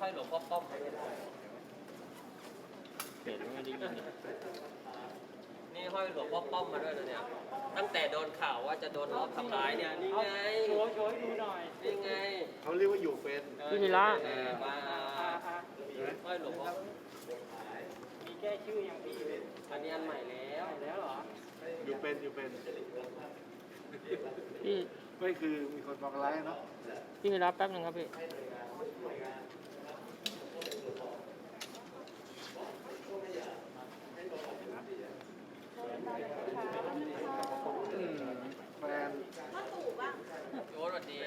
ห้อยหลวงพ่อป้อมมาด้วยเห็นไม่ได้ยินนี่ห้อยหลวงพ่อป้อมมาด้วยนะเนี่ย ตั้งแต่โดนข่าวว่าจะโดนรอบทำร้ายเนี่ยนี่ไงโชว์โชว์ให้ดูหน่อยนี่ไงเขาเรียกว่าอยู่เป็นพี่วีระเออมาห้อยหลวงพ่อมีแก้ชื่อยังพี่อันนี้อันใหม่แล้วแล้วเหรออยู่เป็นอยู่เป็นพี่ไม่คือมีคนบอกร้ายเนาะพี่วีระแป๊บหนึงครับพี่ อืมแฟน โยนสวัสดี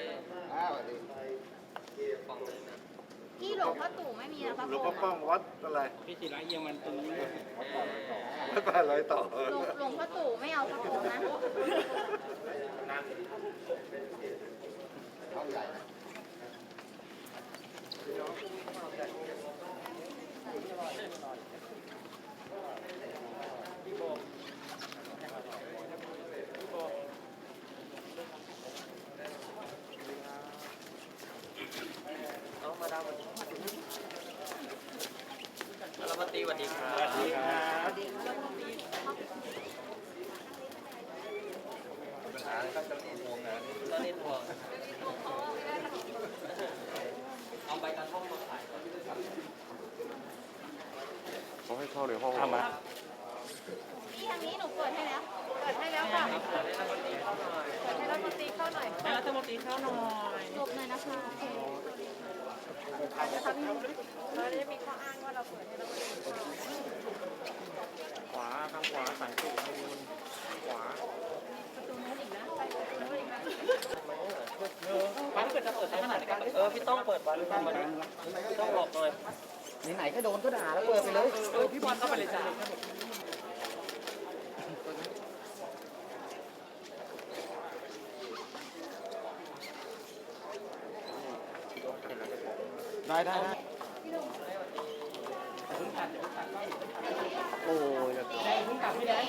อ้าวสวัสดี ฟังเลยนะที่หลวงพ่อตู่ไม่มีนะพระหลวงโกพ่อป้องวัดอะไรพี่ศิระเยี่ยมมันตรงนี้วัดป่าร้อยต่อหลวงหลวงพ่อตู่ไม่เอาพระโกนะเอามาดามสวัสดี รัฐมนตรีสวัสดีครับ สวัสดีครับตอนนี้ทวงเอาใบกระท่อมมาขายก่อนเขาให้เข้าในห้องทำมาพี่ทางนี้หนูเปิดให้แล้ว เปิดให้แล้วค่ะ เปิดให้รัฐมนตรีเข้าหน่อย เปิดให้รัฐมนตรีเข้าหน่อยให้รัฐมนตรีเข้าหน่อยหลบหน่อยนะคะโอเค เราจะมีข้ออ้างว่าเราเปิดให้รัฐมนตรีเข้าขวาทางขวาสายสุดทางบนขวาประตูนู้นอีกนะไปประตูนู้นอีกนะบ้านเกิดจะเปิดใช้ขนาดไหนกันเออพี่ต้องเปิดบอลมาดิพี่ต้องหลบหน่อยไหนๆก็โดนก็ด่าแล้วเปิดไปเลยเออพี่บอลเข้าไปเลยจ้าได้ได้ได้โอ้ยแล้วก็ แดงเพิ่งกลับพี่แดง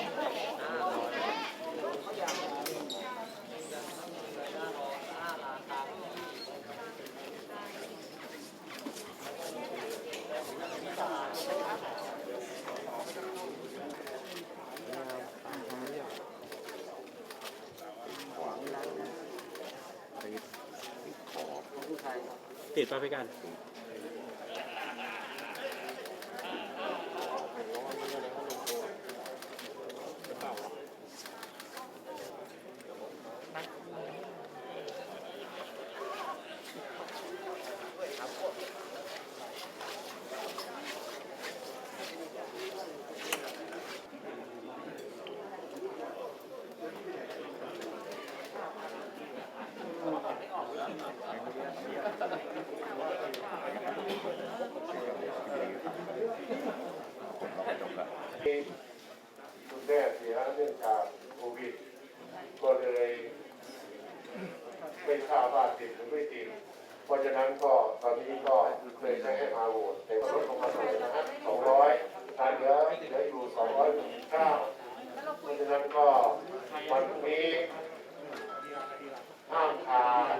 ติดไปไปกัน คุณแม่เสียเนื่องจากโควิด ก็เลยไม่ทราบว่าติดหรือไม่ติด เพราะ ฉะนั้นก็ตอนนี้ก็เลยจะให้มาโหวตแต่ว่าลดลงมาหน่อยนะฮะสองร้อยทานเหลือเหลืออยู่สองร้อยเก้าเพราะฉะนั้นก็วันพรุ่งนี้ห้ามทาน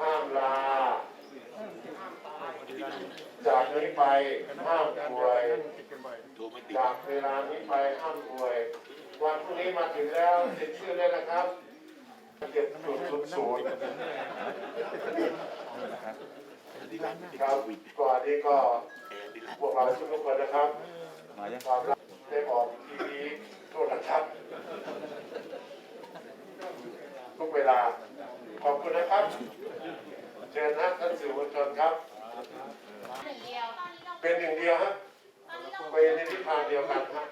ห้ามลา จากนี้ไปห้ามป่วยจากเวลานี้ไปห้ามป่วย วันพรุ่งนี้มาถึงแล้วเซ็นชื่อได้นะครับ เจ็ดศูนย์ศูนย์ศูนย์ครับก่อนนี้ก็พวกเราทุกคนนะครับความรักได้ออกทีวีโทรทัศน์ทุกเวลา ขอบคุณนะครับ เชิญนะท่านสื่อมวลชนครับหนึ่งเดียวเป็นหนึ่งเดียวฮะเป็นในทิศทางเดียวกันฮะ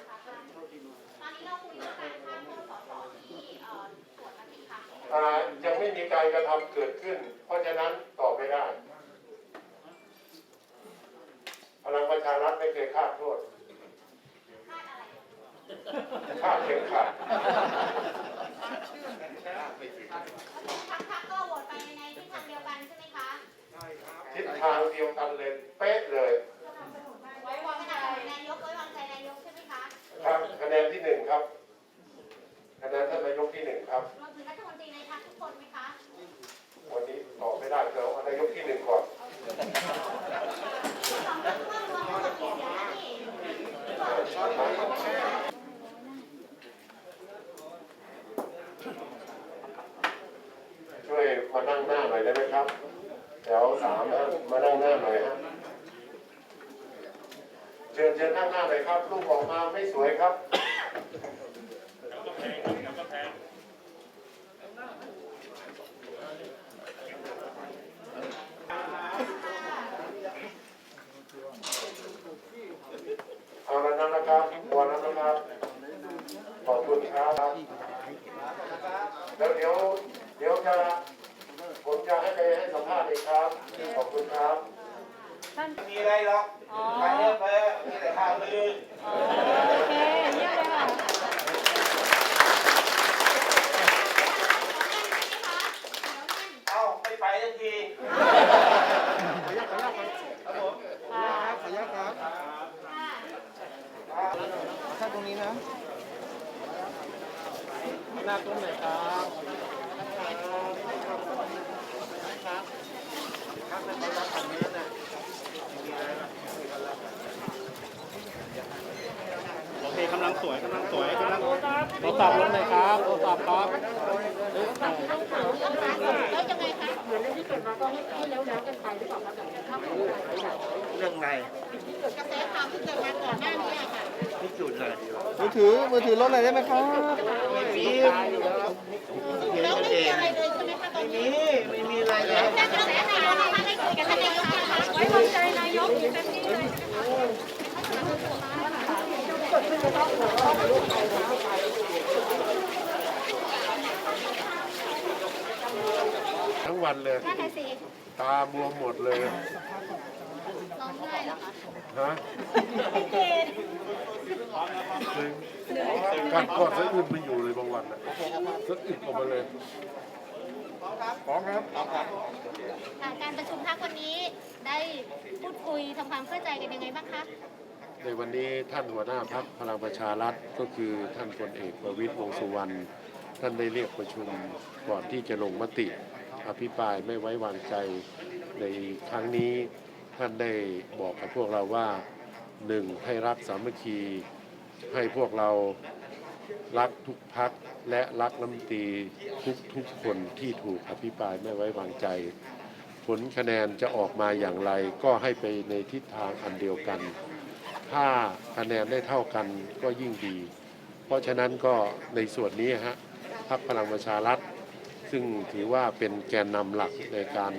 ตอนนี้เราคุยกับการข้ามผู้สสที่เอ่อตรวจมติค่ะ อ่า ยังไม่มีการกระทำเกิดขึ้น เพราะฉะนั้นตอบไม่ได้พลังประชารัฐไม่เคยฆ่าโทษฆ่าเข็มขัดทั้งพักก็โหวตไปในทิศทางเดียวกันใช่ไหมคะทิศทางเดียวกันเลยเป๊ะเลย ไว้วางใจนายกไว้วางใจนายกใช่ไหมคะ ครับคะแนนที่หนึ่งครับคะแนนท่านนายกที่หนึ่งครับ รวมถึงรัฐมนตรีในพักทุกคนไหมคะ วันนี้ตอบไม่ได้เดี๋ยวเอานายกที่หนึ่งก่อน ร องสามนะมานั่งหน้าหน่อยฮะเชิญเชิญนั่ง หน้าหน่อยครับลูกออกมาไม่สวยครับ เอาแล้วนั้นนะครับวันนั้นนะครับ ขอบคุณครับ แล้วเดี๋ยว เดี๋ยวจะ ผมจะให้ไปให้สัมภาษณ์อีกครับ ขอบคุณครับ มีอะไรหรอกไปเยอะไปมีแต่ ข่าวลือ โอเคเยี่ยมเลยค่ะ เอ้าไม่ไปสักที ท่านตรงนี้นะ หน้าต้นไหนครับ โอเคกำลังสวยกำลังสวยกำลังโท รศัพท์รถไหนอยครับโทรศัพท์ครับแล้วยังไงคะเรื่องไงกระแสข่าวที่เกิดมาก่อนหน้านี้อะค่ะนี่จุดเลยมือถือมือถือรถหน่อยได้ไหมครับไม่มีแล้วไม่มีอะไรเลยใช่ไหมคะตอนนี้นี่ไม่มีอะไรเลยแต่กระแสข่าวนะคะได้คุยกับท่านนายกนะคะไว้วางใจนายกอยู่เต็มที่เลย ทั้งวันเลย นั่นน่ะสิตาบวมหมดเลยร้องไห้เหรอคะฮะพี่เจนกัดกอดสะอึดไม่อยู่เลยบางวันนะสะอึดออกมาเลยพร้อมครับค่ะการประชุมพักวันนี้ได้พูดคุยทำความเข้าใจกันยังไงบ้างคะ ในวันนี้ท่านหัวหน้าพักพลังประชารัฐก็คือท่านพลเอกประวิตรวงษ์สุวรรณท่านได้เรียกประชุมก่อนที่จะลงมติ อภิปรายไม่ไว้วางใจในครั้งนี้ท่านได้บอกกับพวกเราว่าหนึ่งให้รักสามัคคี ให้พวกเรารักทุกพักและรักน้ำตีทุกทุกคนที่ถูกอภิปรายไม่ไว้วางใจ ผลคะแนนจะออกมาอย่างไรก็ให้ไปในทิศทางอันเดียวกัน ถ้าคะแนนได้เท่ากันก็ยิ่งดี เพราะฉะนั้นก็ในส่วนนี้ฮะพรรคพลังประชารัฐ ซึ่งถือว่าเป็นแกนนำหลักในการ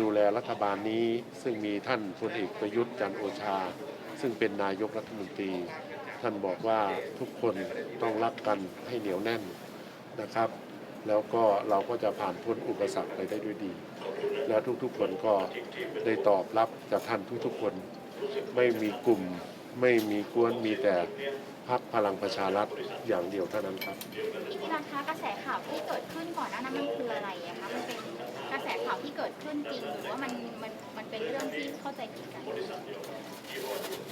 ดูแลรัฐบาลนี้ ซึ่งมีท่านพลเอกประยุทธ์จันโอชา ซึ่งเป็นนายกรัฐมนตรี ท่านบอกว่าทุกคนต้องรักกันให้เหนียวแน่นนะครับ แล้วก็เราก็จะผ่านพ้นอุปสรรคไปได้ด้วยดี แล้วทุกๆคนก็ได้ตอบรับจากท่านทุกๆคน ไม่มีกลุ่มไม่มีกวนมีแต่ พักพลังประชารัฐอย่างเดียวเท่านั้นครับพี่นิรันดร์คะกระแสข่าวที่เกิดขึ้นก่อนหน้านั้นมันคืออะไรอะคะมันเป็นกระแสข่าวที่เกิดขึ้นจริงหรือว่ามันมันมันเป็นเรื่องที่เข้าใจผิดกัน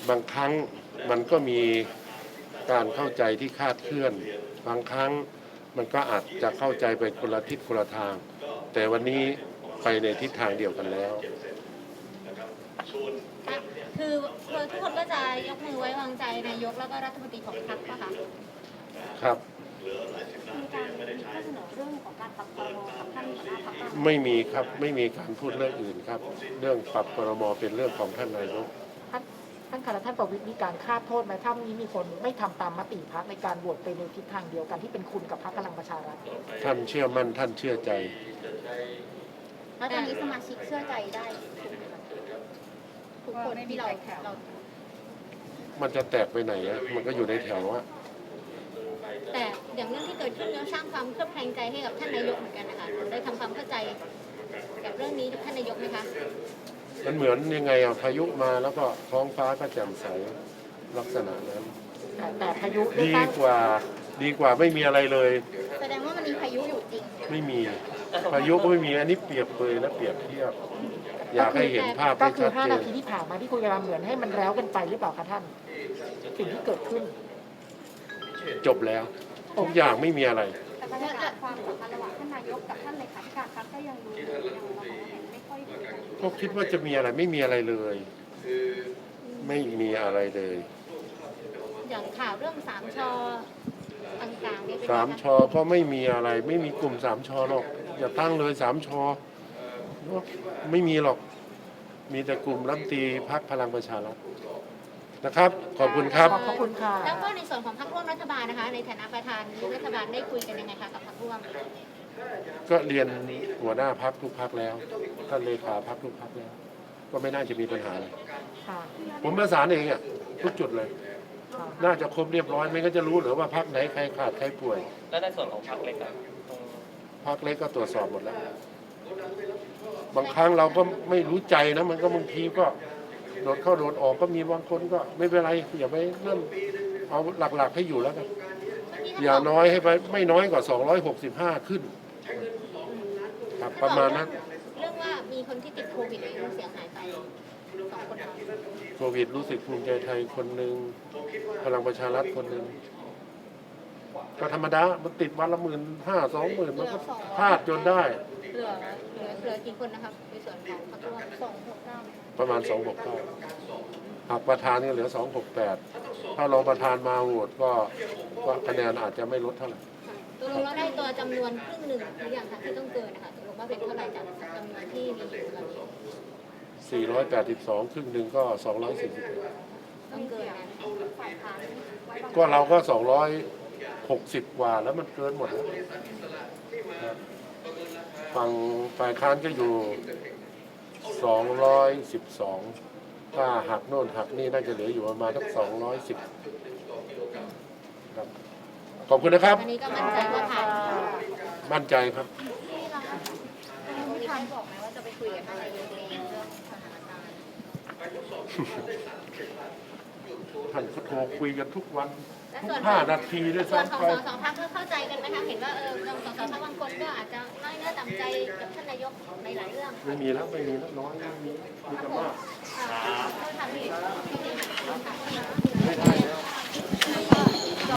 บางครั้งมันก็มีการเข้าใจที่คลาดเคลื่อน บางครั้งมันก็อาจจะเข้าใจไปคนละทิศคนละทาง แต่วันนี้ไปในทิศทางเดียวกันแล้ว คือคือทุกคนก็จะยกมือไว้วางใจนายกแล้วก็รัฐมนตรีของพรรคป่ะคะครับมีการข้อเสนอเรื่องของการปรับครมกับท่านหัวหน้าพรรคบ้างไหมไม่มีครับไม่มีการพูดเรื่องอื่นครับ เรื่องปรับครมเป็นเรื่องของท่านนายก ท่านท่านคะแล้วท่านประวิตรมีการคาดโทษไหมถ้าวันนี้มีคนไม่ทำตามมติพักในการโหวตไปในทิศทางเดียวกันที่เป็นคุณกับพรรคพลังประชารัฐท่านเชื่อมั่นท่านเชื่อใจ แล้วตอนนี้สมาชิกเชื่อใจได้ ทุกคนที่เราเรามันจะแตกไปไหนอะมันก็อยู่ในแถวอะแต่อย่างเรื่องที่เกิดขึ้นก็สร้างความเคลือบแคลงใจให้กับท่านนายกเหมือนกันนะคะได้ทำความเข้าใจกับเรื่องนี้กับท่านนายกไหมคะมันเหมือนยังไงอะพายุมาแล้วก็ท้องฟ้าก็แจ่มใสลักษณะนั้น แต่แต่พายุได้ดีสร้างกว่าดีกว่าไม่มีอะไรเลย แสดงว่ามันมีพายุอยู่จริง ไม่มี พายุก็ไม่มีอันนี้เปรียบเปรยและเปรียบเทียบ อยากให้เห็นภาพก็ให้คือชัดเจ5นานทีที่ผ่านมาที่คุยกันมาเหมือนให้มันแล้วกันไปหรือเปล่าคะท่าน สิ่งที่เกิดขึ้น จบแล้วทุกอย่างไม่มีอะไร แต่บรรยากาศความสัมพันธ์ระหว่างท่านนายกกับท่านเลขาธิการพรรคก็ยังดูยังเราบอกว่าเห็นไม่ค่อยดีกันก็คิดว่าจะมีอะไรไม่มีอะไรเลย ไม่มีอะไรเลยอย่างข่าวเรื่องสามชอต่างๆเนี่ยเป็นสามไงชคะอก็ไม่มีอะไร ไม่มีกลุ่มสามชอหรอกอย่าตั้งเลยสามชอ ไม่มีหรอก มีแต่กลุ่มรัฐมนตรีพักพลังประชารัฐนะครับ ขอบคุณครับ ขอบพระคุณค่ะ แล้วก็ในส่วนของพรรคร่วมรัฐบาลนะคะ ในฐานะประธานรัฐบาลได้คุยกันยังไงคะกับพรรคร่วม ก็เรียนหัวหน้าพักทุกพักแล้ว ท่านเลขาพักทุกพักแล้ว ก็ไม่น่าจะมีปัญหาเลยค่ะผมประสานเองอะทุกจุดเลยค่ะน่าจะครบเรียบร้อยไม่งั้นจะรู้เหรือว่าพักไหนใครขาดใครป่วย แล้วในส่วนของพรรคเล็กอะตรง พักเล็กก็ตรวจสอบหมดแล้ว บางครั้งเราก็ไม่รู้ใจนะ มันก็บางทีก็โดดเข้าโดดออกก็มีบางคนก็ ไม่เป็นไรอย่าไปนั่นเอาหลักๆให้อยู่แล้วกันอย่าน้อยให้ไปไม่น้อยกว่า 265 ขึ้นครับประมาณนั้นเรื่องว่ามีคนที่ติดโควิดแล้วยังเสียหายไปสองคนเนาะโควิดรู้สึกภูมิใจไทยคนหนึ่งพลังประชารัฐคนหนึ่ง ก็ธรรมดา มันติดวันละหมื่นห้าสองหมื่นมันก็พลาดจนได้ เหลือเหลือกี่คนนะครัในส่วนของพรรคร่มสองหกเก้าประมาณสองหกเก้าหากประธานก็เหลือสองหกแปดถ้ารองประธานมาโหวตก็คะแนนอาจจะไม่ลดเท่าไหร่ ตกลงเราได้ตัวจำนวนครึ่งหนึ่งหรือยังคะที่ต้องเกินนะคะตกลงว่าเป็นเท่าไหร่จากจำนวนที่มีอยู่ตอนนี้482 ครึ่งหนึ่งก็ 240 ต้องเกินก็เราก็สองร้อย หกสิบกว่าแล้วมันเกินหมดแล้วนะฝั่งฝ่ายค้านก็อยู่สองร้อยสิบสองถ้าหักโน่นหักนี่น่าจะเหลืออยู่ประมาณทั้งสองร้อยสิบขอบคุณนะครับ อันนี้ก็มั่นใจว่าผ่ามั่นใจครับ ที่เราที่บอกไหมว่าจะไปคุยกับทางเรื่องสถานการณ์ ท่านโทรคุยกันทุกวันทุกห้านาทีด้วยส่วนขอซ้ำงไปสองสองพักก็เข้าใจกันไหมคะเห็นว่าเออสองสองพักบางคนก็อาจจะน้อยเนื้อต่ำใจกับท่านนายกในหลายเรื่องไม่มีแล้วไม่มีแล้วน้อยแล้วมีมีแต่มาก ค่ะขอบคุณค่ะพี่ขอบคุณค่ะ